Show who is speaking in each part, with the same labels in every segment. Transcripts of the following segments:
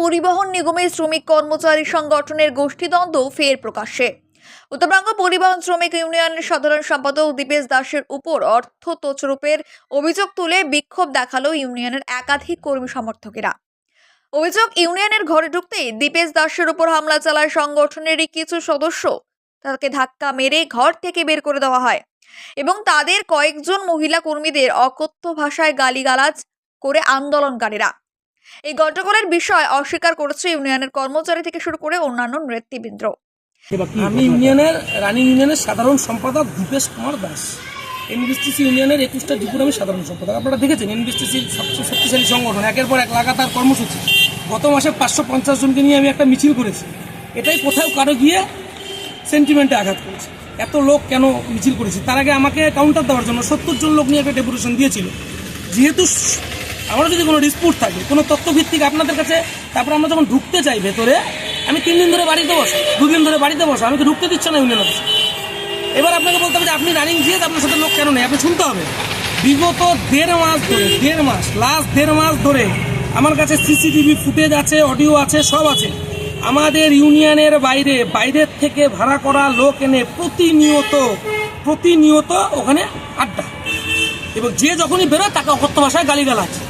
Speaker 1: পরিবহন নিগমের শ্রমিক কর্মচারী সংগঠনের গোষ্ঠীদ্বন্দ্ব ফের প্রকাশ্যে। উত্তরবঙ্গ পরিবহন শ্রমিক ইউনিয়নের সাধারণ সম্পাদক দীপেশ দাসের উপর অর্থ তছরূপের অভিযোগ তুলে বিক্ষোভ দেখাল ইউনিয়নের একাধিক কর্মী সমর্থকেরা। অভিযোগ, ইউনিয়নের ঘরে ঢুকতেই দীপেশ দাসের উপর হামলা চালায় সংগঠনেরই কিছু সদস্য। তাকে ধাক্কা মেরে ঘর থেকে বের করে দেওয়া হয় এবং তাদের কয়েকজন মহিলা কর্মীদের অকথ্য ভাষায় গালিগালাজ করে আন্দোলনকারীরা। এই গন্ডগোলের বিষয় অস্বীকার করেছে ইউনিয়নের কর্মচারী থেকে শুরু করে অন্যান্য নেতৃবৃন্দ।
Speaker 2: আমি ইউনিয়নের রানিং ইউনিয়নের সাধারণ সম্পাদক দীপেশ কুমার দাস। এনবিসটিসি ইউনিয়নের একুশটা ডিপুর আমি সাধারণ সম্পাদক। আপনারা দেখেছেন এনবিসটিসির সবচেয়ে শক্তিশালী সংগঠন। একের পর এক লাগাতার কর্মসূচি। গত মাসে পাঁচশো পঞ্চাশ জনকে নিয়ে আমি একটা মিছিল করেছি। এটাই কোথাও কারও গিয়ে সেন্টিমেন্টে আঘাত করেছে। এত লোক কেন মিছিল করেছি? তার আগে আমাকে কাউন্টার দেওয়ার জন্য সত্তর জন লোক নিয়ে একটা ডেপুটেশন দিয়েছিল। যেহেতু স- আমার যদি কোনো ডিসপুট থাকে, কোনো তথ্যভিত্তিক আপনাদের কাছে, তারপর আমরা যখন ঢুকতে চাই ভেতরে, আমি তিন দিন ধরে বাড়িতে বসো, দুদিন ধরে বাড়িতে বসো, আমি তো ঢুকতে দিচ্ছ না ইউনিয়ন অফিসে এবার আপনাকে বলতে হবে যে আপনি রানিং দিয়ে আপনার সাথে লোক কেন নেই? আপনি শুনতে হবে। বিগত দেড় মাস ধরে, দেড় মাস লাস্ট দেড় মাস ধরে আমার কাছে সিসিটিভি ফুটেজ আছে অডিও আছে, সব আছে। আমাদের ইউনিয়নের বাইরে, বাইরের থেকে ভাড়া করা লোক এনে প্রতিনিয়ত প্রতিনিয়ত ওখানে আড্ডা। এবং যে যখনই বেরোয়, তাকে অকথ্য ভাষায় গালিগালাজ।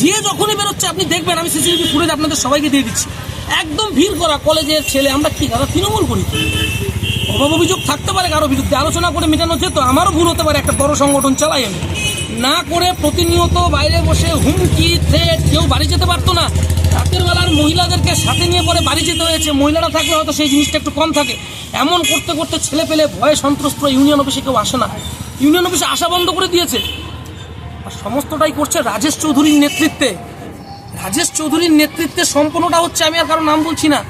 Speaker 2: যে যখনই বেরোচ্ছে, আপনি দেখবেন, আমি সিসিটিভি ফুটেজ আপনাদের সবাইকে দিয়ে দিচ্ছি। একদম ভিড় করা কলেজের ছেলে, আমরা কি, আমরা তৃণমূল করি? অভাব অভিযোগ থাকতে পারে কারও বিরুদ্ধে, আলোচনা করে মেটানো যেত, আমারও ভুল হতে পারে, একটা বড় সংগঠন চালাই আমি। না করে প্রতিনিয়ত বাইরে বসে হুমকি থ্রেট কেউ বাড়ি যেতে পারতো না। রাতের বেলার মহিলাদেরকে সাথে নিয়ে পরে বাড়ি যেতে হয়েছে, মহিলারা থাকলে হয়তো সেই জিনিসটা একটু কম থাকে। এমন করতে করতে ছেলে পেলে ভয়ে সন্ত্রস্ত ইউনিয়ন অফিসে কেউ আসে না। ইউনিয়ন অফিসে আসা বন্ধ করে দিয়েছে। সমস্তটাই করছে রাজেশ চৌধুরীর নেতৃত্বে। রাজেশ চৌধুরীর নেতৃত্বে সম্পূর্ণটা হচ্ছে, আমি আর কারও নাম বলছি না।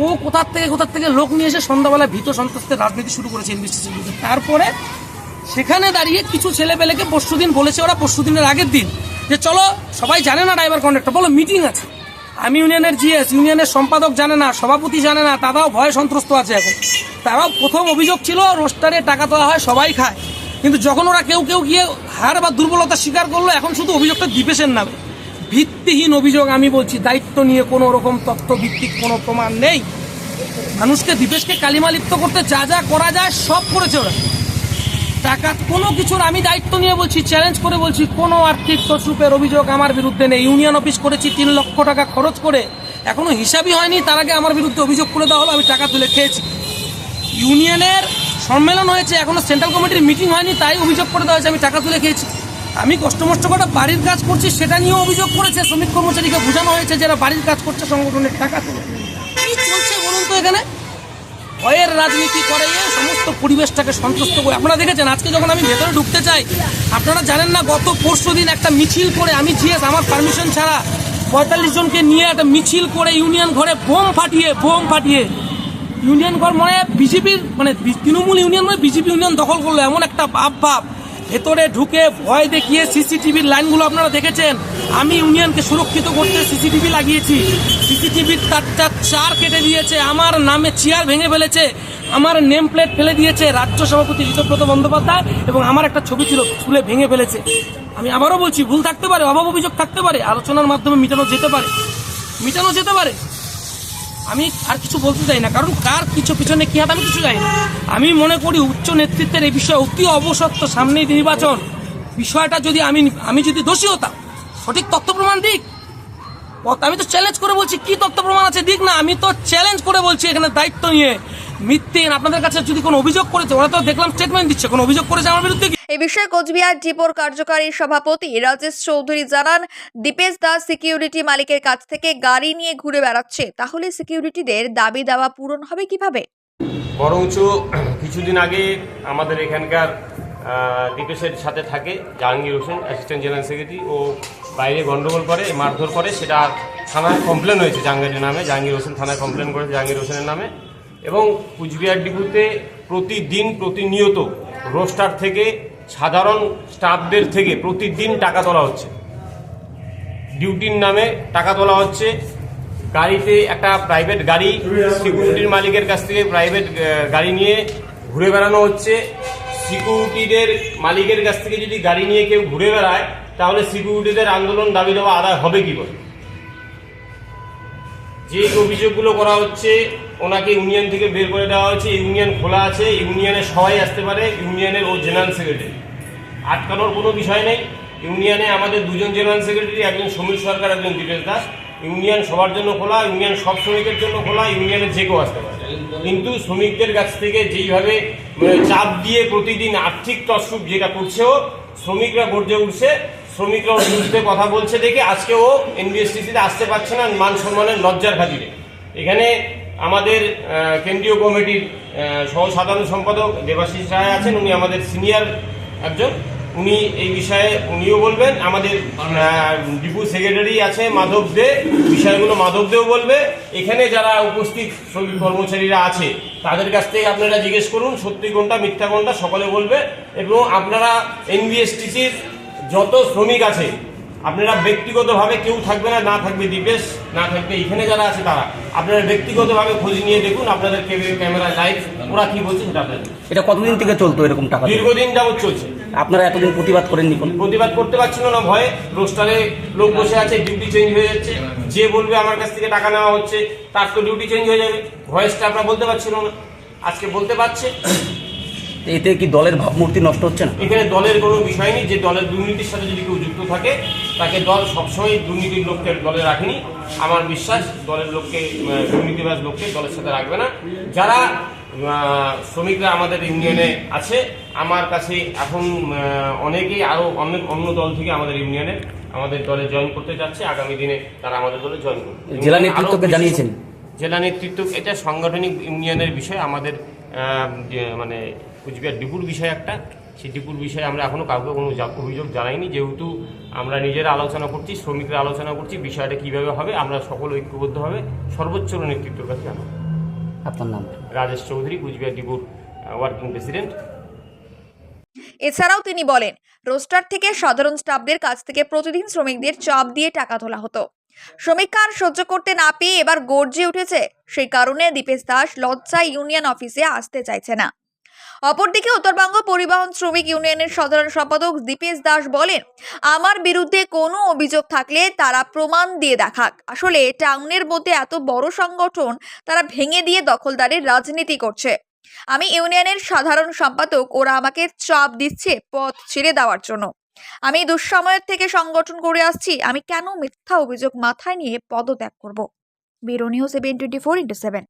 Speaker 2: ও কোথার থেকে কোথার থেকে লোক নিয়ে এসে সন্ধ্যাবেলা ভীত সন্ত্রস্তের রাজনীতি শুরু করেছে বিরুদ্ধে। তারপরে সেখানে দাঁড়িয়ে কিছু ছেলেপেলেকে পরশু দিন বলেছে ওরা, পরশু দিনের আগের দিন। যে চলো, সবাই জানে না ড্রাইভার কন্ডাক্টর বলো মিটিং আছে। আমি ইউনিয়নের জিএস ইউনিয়নের সম্পাদক জানে না, সভাপতি জানে না, তারাও ভয়ে সন্ত্রস্ত আছে এখন। তারাও প্রথম অভিযোগ ছিল রোস্টারে টাকা দেওয়া হয়, সবাই খায়। কিন্তু যখন ওরা কেউ কেউ গিয়ে হার বা দুর্বলতা স্বীকার করল, এখন শুধু অভিযোগটা দীপেশের নামে। ভিত্তিহীন অভিযোগ আমি বলছি, দায়িত্ব নিয়ে কোনো রকম তথ্য ভিত্তিক কোনো প্রমাণ নেই। মানুষকে দীপেশকে কালিমালিপ্ত করতে যা যা করা যায় সব করেছে ওরা। টাকা, কোনো কিছুর আমি দায়িত্ব নিয়ে বলছি চ্যালেঞ্জ করে বলছি, কোনো আর্থিক তসরূপের অভিযোগ আমার বিরুদ্ধে নেই। ইউনিয়ন অফিস করেছি, তিন লক্ষ টাকা খরচ করে। এখনও হিসাবই হয়নি, তার আগে আমার বিরুদ্ধে অভিযোগ করে দেওয়া হলো, আমি টাকা তুলে খেয়েছি। ইউনিয়নের সম্মেলন হয়েছে, এখনও সেন্ট্রাল কমিটির মিটিং হয়নি, তাই অভিযোগ করে দেওয়া হয়েছে, আমি টাকা তুলে খেয়েছি। আমি কষ্ট মষ্ট করে বাড়ির কাজ করছি, সেটা নিয়েও অভিযোগ করেছে, শ্রমিক কর্মচারীকে বোঝানো হয়েছে যারা বাড়ির কাজ করছে সংগঠনের টাকা তুলে। কি চলছে বলুন তো এখানে? ভয়ের রাজনীতি করে সমস্ত পরিবেশটাকে সন্তুষ্ট করে। আপনারা দেখেছেন, আজকে যখন আমি ভেতরে ঢুকতে চাই, আপনারা জানেন না, গত পরশু দিন একটা মিছিল করে আমি জিএস, আমার পারমিশন ছাড়া পঁয়তাল্লিশ জনকে নিয়ে একটা মিছিল করে ইউনিয়ন ঘরে বোম ফাটিয়ে বোম ফাটিয়ে ইউনিয়ন ঘর মানে বিজেপির মানে তৃণমূল ইউনিয়ন মানে বিজেপি ইউনিয়ন দখল করল, এমন একটা ভাব ভাব। ভেতরে ঢুকে ভয় দেখিয়ে সিসিটিভির লাইনগুলো আপনারা দেখেছেন। আমি ইউনিয়নকে সুরক্ষিত করতে সিসিটিভি লাগিয়েছি। সিসিটিভির তারটা চার কেটে দিয়েছে, আমার নামে চেয়ার ভেঙে ফেলেছে, আমার নেম প্লেট ফেলে দিয়েছে রাজ্য সভাপতি ঋতব্রত বন্দ্যোপাধ্যায় এবং আমার একটা ছবি ছিল, স্কুলে ভেঙে ফেলেছে। আমি আবারও বলছি, ভুল থাকতে পারে, অভাব অভিযোগ থাকতে পারে, আলোচনার মাধ্যমে মেটানো যেতে পারে। মেটানো যেতে পারে। আমি আর কিছু বলতে চাই না। কারণ কার কিছু পিছনে কি হাত আমি কিছু চাই না। আমি মনে করি উচ্চ নেতৃত্বের এই বিষয়ে অতি অবসত্ব সামনেই নির্বাচন, বিষয়টা যদি আমি আমি যদি দোষী হতাম, সঠিক তথ্য প্রমাণ দিক? আমি তো চ্যালেঞ্জ করে বলছি, কি তথ্য প্রমাণ আছে দিক না? আমি তো চ্যালেঞ্জ করে বলছি এখানে দায়িত্ব নিয়ে। মিথ্যে আপনাদের কাছে যদি কোনো অভিযোগ করেছে, ওরা তো দেখলাম স্টেটমেন্ট দিচ্ছে, কোনো অভিযোগ করেছে আমার বিরুদ্ধে?
Speaker 1: এ বিষয়ে কোচবিহার ডিপোর কার্যকারী সভাপতি রাজেশ চৌধুরী জানান, দীপেশ দাস সিকিউরিটি মালিকের কাছ থেকে গাড়ি নিয়ে ঘুরে বেড়াচ্ছে। তাহলে সিকিউরিটিদের দাবি দাওয়া পূরণ হবে কীভাবে?
Speaker 3: বরঞ্চ কিছুদিন আগে আমাদের এখানকার দীপেশের সাথে থাকে Jahangir Hossain assistant general secretary ও বাইরে গন্ডগোল করে, মারধর করে, সেটা থানায় কমপ্লেন হয়েছে জাহাঙ্গীরের নামে, জাহাঙ্গীর হোসেন থানায় কমপ্লেন করেছে জাহাঙ্গীর হোসেনের নামে। এবং কুচবিহার ডিপুতে প্রতিদিন প্রতিনিয়ত রোস্টার থেকে সাধারণ স্টাফদের থেকে প্রতিদিন টাকা তোলা হচ্ছে। ডিউটির নামে টাকা তোলা হচ্ছে। গাড়িতে একটা প্রাইভেট গাড়ি সিকিউরিটির মালিকের কাছ থেকে প্রাইভেট গাড়ি নিয়ে ঘুরে বেড়ানো হচ্ছে। সিকিউরিটিদের মালিকের কাছ থেকে যদি গাড়ি নিয়ে কেউ ঘুরে বেড়ায়, তাহলে সিকিউরিটিদের আন্দোলন দাবি দেওয়া আদায় হবে কি করে? যে অভিযোগগুলো করা হচ্ছে ওনাকে ইউনিয়ন থেকে বের করে দেওয়া হয়েছে, ইউনিয়ন খোলা আছে, ইউনিয়নে সবাই আসতে পারে, ইউনিয়নের ও জেনারেল সেক্রেটারি। আটকানোর কোনো বিষয় নেই। ইউনিয়নে আমাদের দুজন জেনারেল সেক্রেটারি, একজন সমীর সরকার, একজন দীপেশ দাস। ইউনিয়ন সবার জন্য খোলা, ইউনিয়ন সব শ্রমিকের জন্য খোলা, ইউনিয়নে যে কেউ আসতে পারে। কিন্তু শ্রমিকদের কাছ থেকে যেইভাবে মানে চাপ দিয়ে প্রতিদিন আর্থিক তসরুপ যেটা করছে ও শ্রমিকরা গর্জে উঠছে শ্রমিকরা ওর কথা বলছে দেখে আজকে ও এনবিএসটিসিতে আসতে পারছে না, মান সম্মানের লজ্জার খাতিরে। এখানে আমাদের কেন্দ্রীয় কমিটির আহ, সহ সাধারণ সম্পাদক দেবাশিস রায় আছেন উনি আমাদের সিনিয়র একজন। উনি এই বিষয়ে উনিও বলবেন আমাদের ডিপু সেক্রেটারি আছে মাধব দে বিষয়গুলো মাধব দেও বলবে। এখানে যারা উপস্থিত শ্রমিক কর্মচারীরা আছে তাদের কাছ থেকে আপনারা জিজ্ঞেস করুন সত্যি কোনটা মিথ্যা কোনটা সকলে বলবে। এবং আপনারা এনবিএসটিসির যত শ্রমিক আছে আপনারা ব্যক্তিগতভাবে কেউ থাকবে না না থাকবে দীপেশ না থাকবে এখানে যারা আছে তারা। আপনারা ব্যক্তিগতভাবে খোঁজ নিয়ে দেখুন আপনাদের ক্যামেরা লাইভ ওরা কি বলছে সেটা আপনারা
Speaker 4: এটা কতদিন থেকে চলতো এরকম টাকা
Speaker 3: দীর্ঘদিন যাবত চলছে।
Speaker 4: আপনারা এতদিন প্রতিবাদ করেননি কোনো?
Speaker 3: প্রতিবাদ করতে পারছিল না ভয়ে রোস্টারে লোক বসে আছে ডিউটি চেঞ্জ হয়ে যাচ্ছে। যে বলবে আমার কাছ থেকে টাকা নেওয়া হচ্ছে তার তো ডিউটি চেঞ্জ হয়ে যাবে। ভয়েসটা আপনারা বলতে পারছিল না। আজকে বলতে পারছে।
Speaker 4: এতে কি দলের ভাবমূর্তি নষ্ট হচ্ছে না?
Speaker 3: এখানে দলের কোনো বিষয় নেই যে দলের দুর্নীতির সাথে যদি কেউ যুক্ত থাকে তাকে দল সবসময় দুর্নীতির লোককে দলে রাখেনি। আমার বিশ্বাস দলের লোককে দুর্নীতিবাজ লোককে দলের সাথে রাখবে না। যারা শ্রমিকরা আমাদের ইউনিয়নে আছে আমার কাছে এখন অনেকেই আরও অনেক অন্য দল থেকে আমাদের ইউনিয়নে আমাদের দলে জয়েন করতে যাচ্ছে। আগামী দিনে তারা আমাদের দলে জয়েন করবে।
Speaker 4: জেলা নেতৃত্বকে জানিয়েছেন?
Speaker 3: জেলা নেতৃত্ব এটা সাংগঠনিক ইউনিয়নের বিষয়। আমাদের মানে কুচবিহার ডিপুর বিষয় একটা। সেই ডিপুর বিষয়ে আমরা এখনও কাউকে কোনো অভিযোগ জানাইনি। যেহেতু আমরা নিজেরা আলোচনা করছি শ্রমিকরা আলোচনা করছি বিষয়টা কীভাবে হবে আমরা সকল ঐক্যবদ্ধভাবে সর্বোচ্চ নেতৃত্বের কাছে জানাব
Speaker 4: আপনার নাম?
Speaker 3: রাজেশ চৌধুরী কুচবিহার ডিপুর ওয়ার্কিং প্রেসিডেন্ট।
Speaker 1: এছাড়াও তিনি বলেন রোস্টার থেকে সাধারণ স্টাফদের কাছ থেকে প্রতিদিন শ্রমিকদের চাপ দিয়ে টাকা তোলা হতো। শ্রমিকরা আর সহ্য করতে না পেয়ে এবার গর্জে উঠেছে সেই কারণে দীপেশ দাস লজ্জায় ইউনিয়ন অফিসে আসতে চাইছে না। অপরদিকে উত্তরবঙ্গ পরিবহন শ্রমিক ইউনিয়নের সাধারণ সম্পাদক দীপেশ দাস বলেন, আমার বিরুদ্ধে কোনো অভিযোগ থাকলে তারা প্রমাণ দিয়ে দেখাক। আসলে টাউনের মধ্যে এত বড় সংগঠন, তারা ভেঙে দিয়ে দখলদারের রাজনীতি করছে। আমি ইউনিয়নের সাধারণ সম্পাদক, ওরা আমাকে চাপ দিচ্ছে পথ ছেড়ে দেওয়ার জন্য। আমি দুঃসময়ের থেকে সংগঠন করে আসছি, আমি কেন মিথ্যা অভিযোগ মাথায় নিয়ে পদত্যাগ করব? Bureau news seven twenty four into seven.